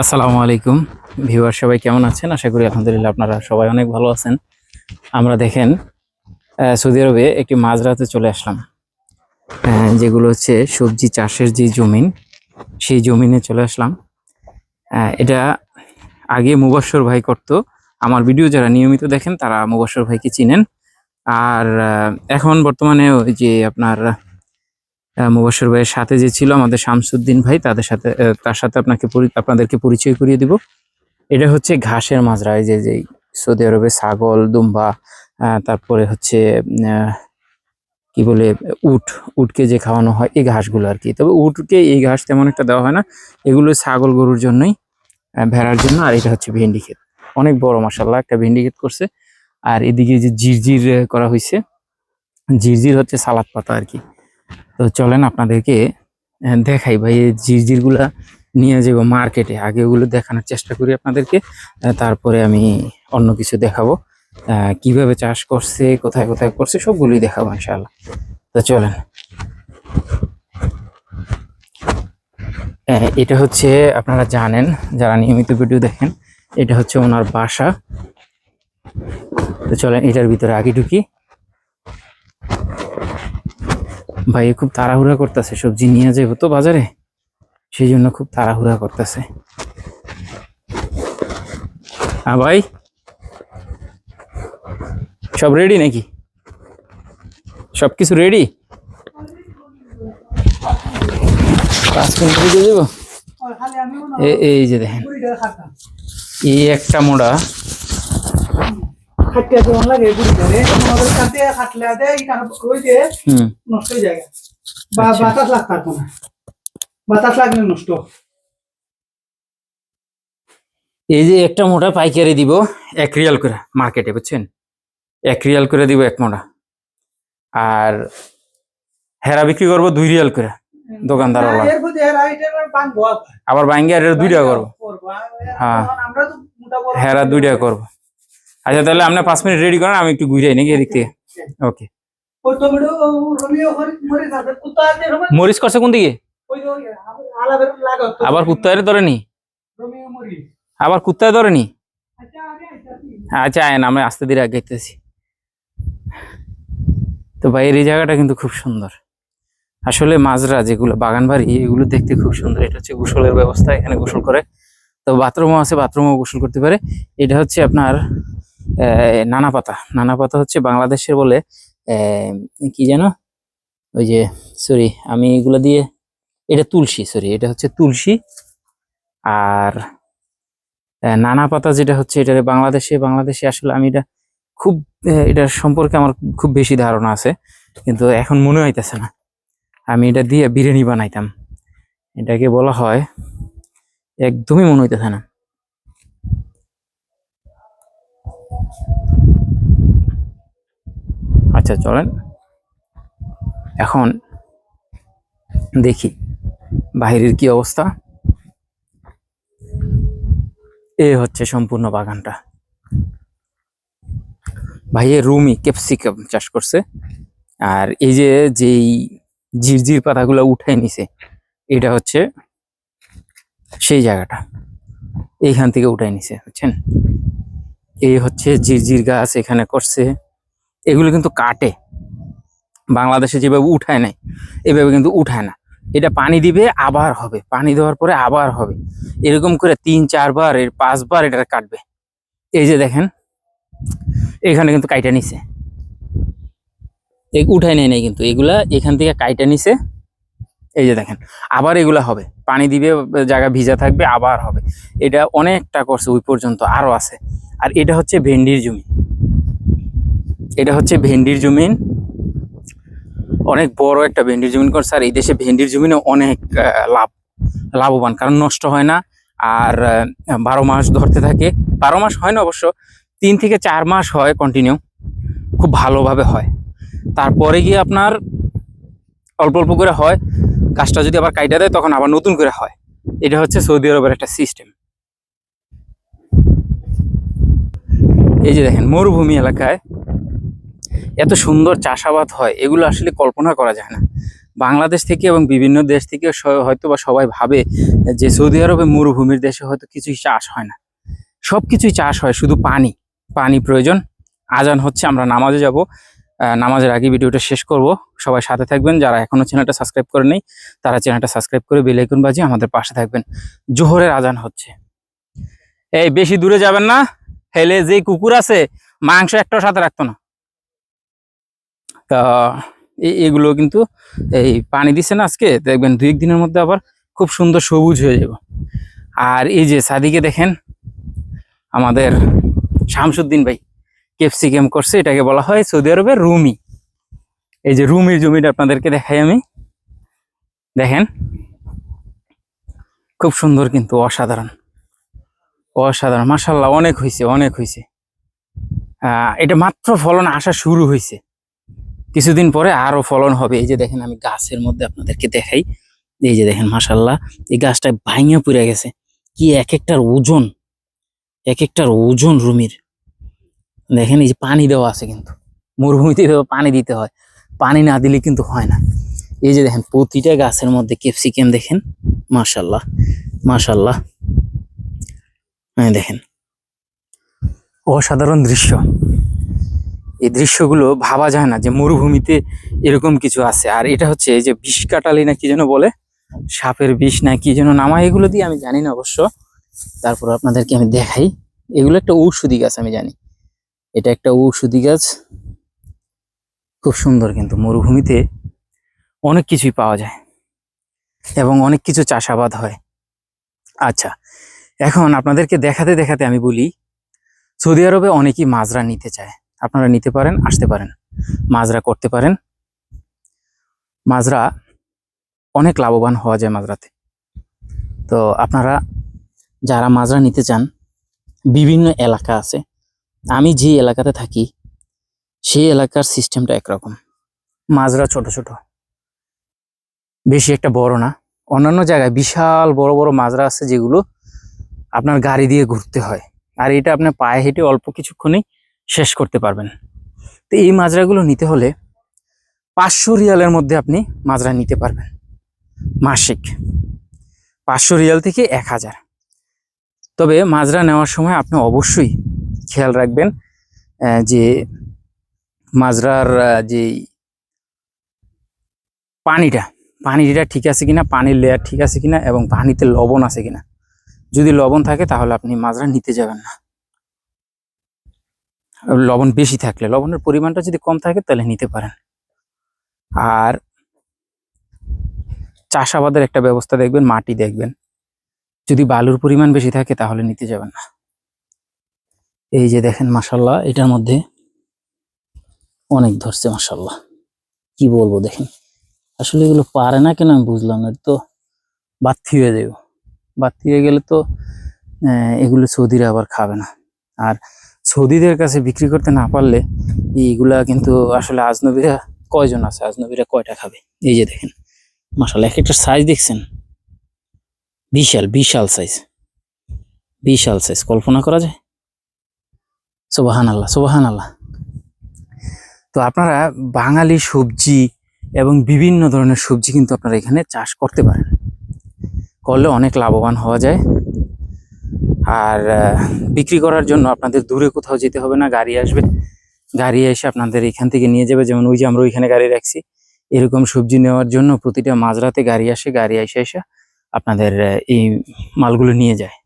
আসসালামু আলাইকুম। ভিউয়ার সবাই কেমন আছেন? আশা করি আলহামদুলিল্লাহ আপনারা সবাই অনেক ভালো আছেন। আমরা দেখেন সৌদি আরবে একটি মাঝরাতে চলে আসলাম। যেগুলো হচ্ছে সবজি চাষের যে জমিন, সেই জমিনে চলে আসলাম। এটা আগে মুবাসর ভাই করতো। আমার ভিডিও যারা নিয়মিত দেখেন, তারা মুবাসর ভাইকে চিনেন। আর এখন বর্তমানে ওই যে আপনার মুবাসর ভাইয়ের সাথে যে ছিল আমাদের শামসুদ্দিন ভাই, তাদের সাথে তার সাথে আপনাকে আপনাদেরকে পরিচয় করিয়ে দিব। এটা হচ্ছে ঘাসের মাজরা, এই যে যে সৌদি আরবে ছাগল, দুম্বা তারপরে হচ্ছে কি বলে, উট, উটকে যে খাওয়ানো হয়, এই ঘাসগুলো আর কি। তবে উটকে এই ঘাস তেমন একটা দেওয়া হয় না, এগুলো ছাগল গরুর জন্যই ভেড়ার জন্য, আর এটা হচ্ছে ভেন্ডি ক্ষেত। অনেক বড় মাসাল্লাহ একটা ভেন্ডি ক্ষেত করছে। আর এদিকে যে জিরজির করা হয়েছে জিরজির হচ্ছে সালাদ পাতা আর কি। তো চলেন আপনাদেরকে দেখাই ভাই, এই জিরজিরগুলা নিয়ে যাব মার্কেটে। আগে ওগুলো দেখানোর চেষ্টা করি আপনাদেরকে তারপরে আমি অন্য কিছু দেখাবো। কীভাবে চাষ করছে, কোথায় কোথায় করছে, সবগুলোই দেখাবো ইনশাআল্লাহ। তো চলেন। এটা হচ্ছে, আপনারা জানেন, যারা নিয়মিত ভিডিও দেখেন, এটা হচ্ছে ওনার বাসা। তো চলেন, এটার ভিতরে আগে ঢুকি। ভাই খুব তাড়াহুড়া করতেছে। সবজি নিয়ে যাব তো বাজারে, সেই জন্য খুব তাড়াহুড়া করতেছে। হ্যাঁ ভাই, সব রেডি নাকি? সব কিছু রেডি এই যে দেখেন, এই একটা মোড়া খাটতে কেমন লাগে বুড়িটা রে আমাদের কাটে খাটলে আদে এটা ওই যে নষ্ট হয়ে যায়। বা আচ্ছা। বাতাস লাগতে না। বাতাস লাগলে নষ্ট। এই যে একটা মোটা পাইকারি দিব এক রিয়াল করে মার্কেটে বুঝছেন? এক রিয়াল করে দিব এক মোটা। আর হেরা বিক্রি করব দুই রিয়াল করে দোকানদার এটা বানবো আবার। বাইঙ্গে আর দুই টাকা করব। হ্যাঁ। হেরা দুই টাকা করব। আচ্ছা তাহলে আপনি পাঁচ মিনিট রেডি করেন, আমি একটু ঘুরে নাকি এদিক থেকে। ওকে মরিচ করছে কোন দিকে? আবার কুত্তায় ধরে নি রোমিও মরি আবার কুত্তায় ধরে নি আচ্ছা আয় আয়েন আমরা আস্তে ধীরে আগাইতেছি। তো বাইরের এই জায়গাটা কিন্তু খুব সুন্দর। আসলে মাজরা যেগুলো, বাগান বাড়ি, এগুলো দেখতে খুব সুন্দর। এটা হচ্ছে গোসলের ব্যবস্থা, এখানে গোসল করে। তো বাথরুমও আছে, বাথরুমও গোসল করতে পারে। এটা হচ্ছে আপনার নানা পাতা। নানা পাতা হচ্ছে বাংলাদেশের বলে কি যেন? ওই যে সরি আমি এগুলো দিয়ে, এটা তুলসী সরি এটা হচ্ছে তুলসী। আর নানা পাতা যেটা হচ্ছে, এটা বাংলাদেশে বাংলাদেশে আসলে আমি এটা খুব এটার সম্পর্কে আমার খুব বেশি ধারণা আছে, কিন্তু এখন মনে হইতেছে না। আমি এটা দিয়ে বিরিয়ানি বানাইতাম। এটাকে বলা হয়, একদমই মনে হইতেছে না। আচ্ছা চলেন। এখন দেখি বাহিরের কি অবস্থা। এ হচ্ছে সম্পূর্ণ বাগানটা। ভাইয়ে রুমি ক্যাপসিকাম চাষ করছে। আর এই যে, যেই ঝিরঝির পাতাগুলো উঠাই নিছে, এটা হচ্ছে সেই জায়গাটা। এইখান থেকে উঠাই নিছে, বুঝছেন? এই হচ্ছে ঝিরঝির গাছ এখানে করছে। এগুলো কিন্তু কাটে। বাংলাদেশে যেভাবে উঠায় নাই, এভাবে কিন্তু উঠায় না। এটা পানি দিবে, আবার হবে। পানি দেওয়ার পরে আবার হবে। এরকম করে তিন, চারবার, এর পাঁচবার এটা কাটবে। এই যে দেখেন, এখানে কিন্তু কাইটা নিছে। উঠাই নেয় নাই কিন্তু। এগুলা এখান থেকে কাইটা নিছে। এই যে দেখেন, আবার এগুলা হবে। পানি দিবে, জায়গা ভিজা থাকবে, আবার হবে। এটা অনেকটা করছে, ওই পর্যন্ত আরও আছে। আর এটা হচ্ছে ভেন্ডির জমি। এটা হচ্ছে ভেন্ডির জমিন অনেক বড় একটা ভেন্ডির জমিন করছে স্যার, এই দেশে ভেন্ডির জমিনে অনেক লাভ, লাভবান। কারণ নষ্ট হয় না। আর বারো মাস ধরতে থাকে। বারো মাস হয় না অবশ্য। তিন থেকে চার মাস হয় কন্টিনিউ খুব ভালোভাবে হয়। তারপরে গিয়ে আপনার অল্প অল্প করে হয়। গাছটা যদি আবার কাইটা দেয়, তখন আবার নতুন করে হয়। এটা হচ্ছে সৌদি আরবের একটা সিস্টেম এই যে দেখেন, মরুভূমি এলাকায় এত সুন্দর চাষাবাদ হয়, এগুলো আসলে কল্পনা করা যায় না। বাংলাদেশ থেকে এবং বিভিন্ন দেশ থেকে হয়তো বা সবাই ভাবে যে সৌদি আরবে মরুভূমির দেশে হয়তো কিছুই চাষ হয় না। সব কিছুই চাষ হয়, শুধু পানি পানি প্রয়োজন। আজান হচ্ছে, আমরা নামাজে যাব। নামাজের আগে ভিডিওটা শেষ করব। সবাই সাথে থাকবেন, যারা এখনও চ্যানেলটা সাবস্ক্রাইব করে নেই, তারা চ্যানেলটা সাবস্ক্রাইব করে বেল আইকন বাজিয়ে আমাদের পাশে থাকবেন। জোহরের আজান হচ্ছে। এই, বেশি দূরে যাবেন না। হেলে যে কুকুর আছে, মাংস একটাও সাথে রাখতো না। তা এগুলো কিন্তু এই পানি দিচ্ছে না আজকে, দেখবেন দুই এক দিনের মধ্যে আবার খুব সুন্দর সবুজ হয়ে যাব। আর এই যে সাদিকে দেখেন, আমাদের শামসুদ্দিন ভাই, ক্যাপসিকাম করছে, এটাকে বলা হয় সৌদি আরবের রুমি। এই যে রুমির জমিটা আপনাদেরকে দেখাই আমি। দেখেন, খুব সুন্দর কিন্তু, অসাধারণ। অসাধারণ মাসাল্লাহ অনেক হয়েছে অনেক হয়েছে এটা মাত্র ফলন আসা শুরু হয়েছে কিছুদিন পরে আরও ফলন হবে। এই যে দেখেন, আমি গাছের মধ্যে আপনাদেরকে দেখাই। এই যে দেখেন মাসাল্লাহ এই গাছটা ভাঙিয়া পুড়ে গেছে। কি এক একটার ওজন এক একটার ওজন রুমির। দেখেন, এই যে পানি দেওয়া আছে কিন্তু। মরুভূমিতে পানি দিতে হয়। পানি না দিলে কিন্তু হয় না। এই যে দেখেন, প্রতিটা গাছের মধ্যে ক্যাপসিকাম দেখেন। মাশাল্লাহ মাশাল্লাহ হ্যাঁ দেখেন। অসাধারণ দৃশ্য। এই দৃশ্যগুলো ভাবা যায় না যে মরুভূমিতে এরকম কিছু আছে। আর এটা হচ্ছে যে বিষ কাটালি না কি যেন বলে? সাপের বিষ না কি যেন নামা, এগুলো দিয়ে আমি জানি না অবশ্য। তারপর আপনাদেরকে আমি দেখাই। এগুলো একটা ঔষধি গাছ, আমি জানি। এটা একটা ঔষধি গাছ। খুব সুন্দর কিন্তু। মরুভূমিতে অনেক কিছুই পাওয়া যায়। এবং অনেক কিছু চাষাবাদ হয়। আচ্ছা এখন আপনাদেরকে দেখাতে দেখাতে আমি বলি, সৌদি আরবে অনেকেই মাজরা নিতে চায়। আপনারা নিতে পারেন, আসতে পারেন, মাজরা করতে পারেন। মাজরা অনেক লাভবান হওয়া যায় মাজরাতে। তো আপনারা যারা মাজরা নিতে চান, বিভিন্ন এলাকা আছে, আমি যে এলাকাতে থাকি, সেই এলাকার সিস্টেমটা একরকম। মাজরা ছোট ছোট। বেশি একটা বড় না। অন্যান্য জায়গায় বিশাল বড় বড় মাজরা আছে যেগুলো আপনার গাড়ি দিয়ে ঘুরতে হয়। আর এটা আপনার পায়ে হেঁটে অল্প কিছুক্ষণেই শেষ করতে পারবেন। তো এই মাজরাগুলো নিতে হলে পাঁচশো রিয়ালের মধ্যে আপনি মাজরা নিতে পারবেন। মাসিক পাঁচশো রিয়াল থেকে এক হাজার। তবে মাজরা নেওয়ার সময় আপনি অবশ্যই খেয়াল রাখবেন যে মাজরার যে পানিটা পানিটা ঠিক আছে কিনা, পানির লেয়ার ঠিক আছে কিনা এবং পানিতে লবণ আছে কিনা। যদি লবণ থাকে তাহলে আপনি মাজরা নিতে যাবেন না। লবণ বেশি থাকলে, লবণের পরিমাণটা যদি কম থাকে তাহলে নিতে পারেন। আর চাষাবাদের একটা ব্যবস্থা দেখবেন, মাটি দেখবেন। যদি বালুর পরিমাণ বেশি থাকে তাহলে নিতে যাবেন না। এই যে দেখেন মাসাল্লাহ এটার মধ্যে অনেক ধরছে মাসাল্লাহ কি বলব দেখেন, আসলে এগুলো পারে না কেন আমি বুঝলাম না তো বাত্তি হয়ে যাবে। বাত্তি হয়ে গেলে তো এগুলো সৌদিরা আবার খাবে না। আর সৌদিদের কাছে বিক্রি করতে না পারলে, এইগুলা কিন্তু আসলে আজনবীরা কয়জন আছে? আজনবীরা কয়টা খাবে? এই যে দেখেন মাসাল্লাহ এক একটা সাইজ দেখছেন? বিশাল বিশাল সাইজ বিশাল সাইজ কল্পনা করা যায়? সোবাহান আল্লাহ সোবাহান আল্লাহ তো আপনারা বাঙালি সবজি এবং বিভিন্ন ধরনের সবজি কিন্তু আপনারা এখানে চাষ করতে পারেন। করলে অনেক লাভবান হওয়া যায়। আর বিক্রি করার জন্য আপনাদের দূরে কোথাও যেতে হবে না, গাড়ি আসবে। গাড়ি এসে আপনাদের এখান থেকে নিয়ে যাবে। যেমন ওই যে আমরা ওইখানে গাড়ি রাখছি। এরকম সবজি নেওয়ার জন্য প্রতিটা মাঝরাতে গাড়ি আসে, গাড়ি এসে এসে আপনাদের এই মালগুলো নিয়ে যায়।